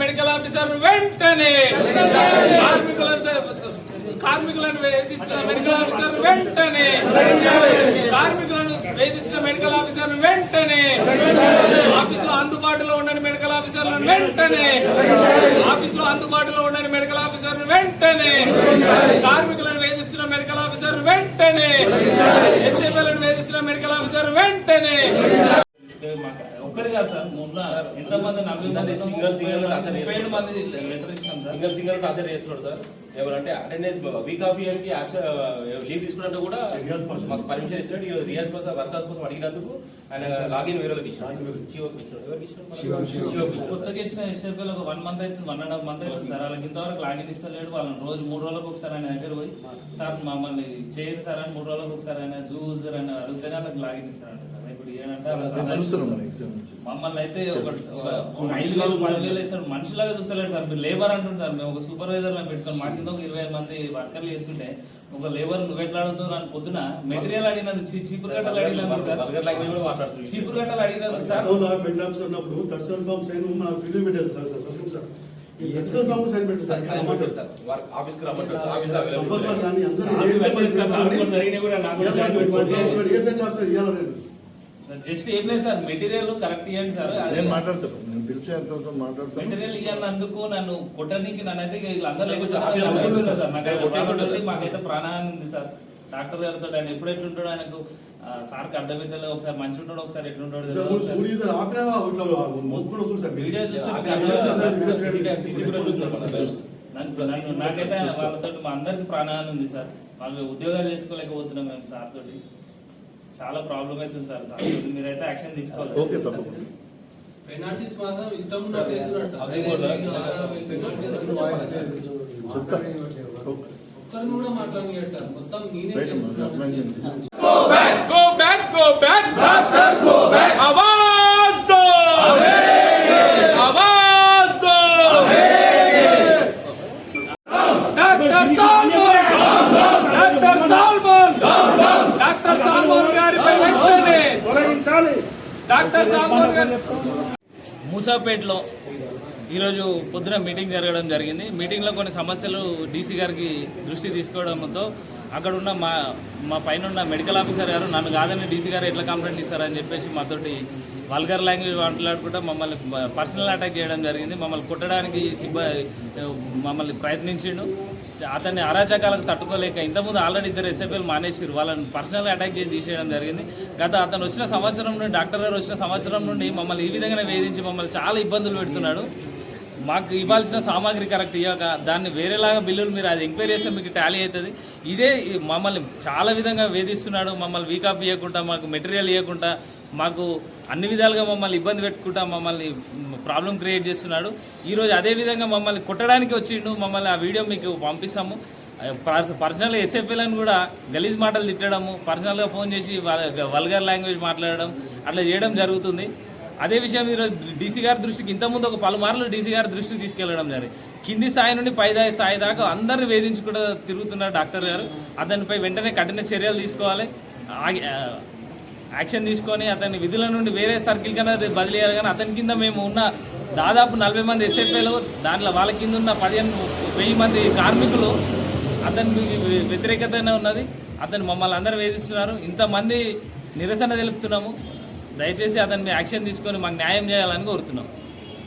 Medical officer వెంటనే కార్మికుల కార్మికులను వేధిస్తున్న మెడికల్ ఆఫీసర్ వెంటనే కార్మికులను వేధిస్తున్న మెడికల్ ఆఫీసర్ వెంటనే ఆఫీస్లో అందుబాటులో ఉండని మెడికల్ ఆఫీసర్లను వెంటనే ఆఫీస్లో అందుబాటులో ఉండని మెడికల్ ఆఫీసర్ వెంటనే కార్మికులను వేధిస్తున్న మెడికల్ ఆఫీసర్ వెంటనే ఎస్ఏపీలను వేధిస్తున్న మెడికల్ ఆఫీసర్ వెంటనే కాదు సార్ ఎంతమంది నమ్మిందని సింగల్ సింగల్ టార్చర్ మంది చేస్తున్నాడు. లెటర్ ఇస్తాం సార్. సింగల్ సింగల్ టార్చర్ చేస్తున్నాడు సార్. ఎవరంటే అటెండెన్స్ వీక్ ఆఫ్ ఇయర్కి యాక్షన్ లీవ్ తీసుకున్నట్టు కూడా మాకు పర్మిషన్ ఇస్తున్నాడు. ఈ రియాజ్ కోసం వర్కర్స్ కోసం అడిగినందుకు ఆయన లాగిన్ వేరే కొత్తగా ఇచ్చిన ఎస్ఏపీలో ఒక వన్ మంత్ అయితే వన్ అండ్ హాఫ్ మంత్ అవుతుంది సార్. వాళ్ళకి ఇంతవరకు లాగిన్ ఇస్తలేడు. వాళ్ళని రోజు మూడు రోజులకు ఒకసారి ఆయన దగ్గర పోయి సార్ మమ్మల్ని చేయదు సార్ అని మూడు రోజులకు ఒకసారి ఆయన జూజర్ అని అడిగితేనే వాళ్ళకి లాగిన్ ఇస్తారంట సార్. ఇప్పుడు ఏంటంటే మమ్మల్ని అయితే వేస్తారు మనుషులాగా చూస్తలేడు సార్ మీరు లేబర్ అంటుంది సార్ మేము ఒక సూపర్వైజర్ పెట్టుకొని మా కింద ఒక ఇరవై ఐదు మంది వర్కర్లు చేస్తుంటే ఒక లేబర్ నువ్వు ఎట్లా అడుగుతావు నన్ను పొద్దున మెటీరియల్ అడిగినందుకు చీ- చీపురు గట్టలు అడిగినందుకు సార్ చీపురు గట్టలు అడిగినందుకు సార్ ఉన్నప్పుడు form sign sir sir sir sir రమ్మంటారు. జస్ట్ ఏం లేదు సార్ మెటీరియల్ కరెక్ట్ ఇవ్వండి సార్. నేను మాట్లాడతాను నేను పిలిచే అంత మాట్లాడతాను. మెటీరియల్ ఇవ్వనందుకు నన్ను కొట్టడానికి నన్నైతే వీళ్ళందరూ లేకపోతే సార్. నాకైతే మాకైతే ప్రాణాన్ని ఉంది సార్. డాక్టర్ గారితో ఆయన ఎప్పుడు ఎట్లుంటాడు ఆయనకు సార్కి అర్థమైతే ఒకసారి మంచి ఉంటాడు ఒకసారి ఎట్లుంటాడు వీడియో చూస్తే నాకైతే వాళ్ళతో మా అందరికి ప్రాణాన్ని ఉంది సార్. వాళ్ళు ఉద్యోగాలు చేసుకోలేకపోతున్నాం మేము సార్ తోటి చాలా ప్రాబ్లం అవుతుంది సార్ సార్. మీరైతే యాక్షన్ తీసుకోవాలి. ఓకే తప్పకుండా. పెనాల్టీస్ మాత్రం ఇష్టం ఉన్నట్టు వేస్తున్నాడు సార్. అది కూడా. ఒక్కరిని కూడా సార్. మొత్తం నేనే మూసాపేటలో ఈరోజు పొద్దున మీటింగ్ జరగడం జరిగింది. మీటింగ్లో కొన్ని సమస్యలు డీసీ గారికి దృష్టి తీసుకోవడంతో అక్కడ ఉన్న మా మా పైన ఉన్న మెడికల్ ఆఫీసర్ గారు నన్ను కాదని డీసీ గారు ఎట్లా కంప్లైంట్ ఇస్తారని చెప్పేసి మాతోటి వల్గర్ లాంగ్వేజ్ మాట్లాడుకుంటూ మమ్మల్ని పర్సనల్ అటాక్ చేయడం జరిగింది. మమ్మల్ని కొట్టడానికి సిబ్బ మమ్మల్ని ప్రయత్నించిండు. అతన్ని అరాచకాలకు తట్టుకోలేక ఇంతకుముందు ఆల్రెడీ ఇద్దరు ఎస్ఎఫ్ఎల్ మానేసిరు వాళ్ళని పర్సనల్గా అటాక్ చేసి తీసేయడం జరిగింది. గత అతను వచ్చిన సంవత్సరం నుండి డాక్టర్ గారు వచ్చిన సంవత్సరం నుండి మమ్మల్ని ఈ విధంగానే వేధించి మమ్మల్ని చాలా ఇబ్బందులు పెడుతున్నాడు. మాకు ఇవ్వాల్సిన సామాగ్రి కరెక్ట్ ఇవ్వక దాన్ని వేరేలాగా బిల్లులు మీరు అది ఎంక్వైరీ చేస్తే మీకు టాలీ అవుతుంది. ఇదే మమ్మల్ని చాలా విధంగా వేధిస్తున్నాడు. మమ్మల్ని వీక్ ఆఫ్ ఇవ్వకుండా మాకు మెటీరియల్ ఇవ్వకుండా మాకు అన్ని విధాలుగా మమ్మల్ని ఇబ్బంది పెట్టుకుంటా మమ్మల్ని ప్రాబ్లం క్రియేట్ చేస్తున్నాడు. ఈరోజు అదే విధంగా మమ్మల్ని కొట్టడానికి వచ్చిండు. మమ్మల్ని ఆ వీడియో మీకు పంపిస్తాము. పర్సనల్ పర్సనల్గా ఎస్ఎఫ్ఎల్ని కూడా గలీజ్ మాటలు తిట్టడము పర్సనల్గా ఫోన్ చేసి వల్గర్ లాంగ్వేజ్ మాట్లాడడం అట్లా చేయడం జరుగుతుంది. అదే విషయం ఈరోజు డీసీ గారి దృష్టికి ఇంతకుముందు ఒక పలుమార్లు డీసీ గారి దృష్టికి తీసుకెళ్ళడం జరిగింది. కింది స్థాయి నుండి పై దా- స్థాయి దాకా అందరిని వేధించుకుంటూ తిరుగుతున్నారు డాక్టర్ గారు అతనిపై వెంటనే కఠిన చర్యలు తీసుకోవాలి. ఆ, యాక్షన్ తీసుకొని అతని విధుల నుండి వేరే సర్కిల్ కన్నా బదిలీ కానీ అతని కింద మేము ఉన్న దాదాపు నలభై మంది ఎస్ఎఫ్ఐలు దాంట్లో వాళ్ళ కింద ఉన్న పదిహేను వెయ్యి మంది కార్మికులు అతనికి వ్యతిరేకతనే ఉన్నది. అతను మమ్మల్ని అందరూ వేధిస్తున్నారు. ఇంతమంది నిరసన తెలుపుతున్నాము. దయచేసి అతన్ని యాక్షన్ తీసుకొని మాకు న్యాయం చేయాలని కోరుతున్నాం.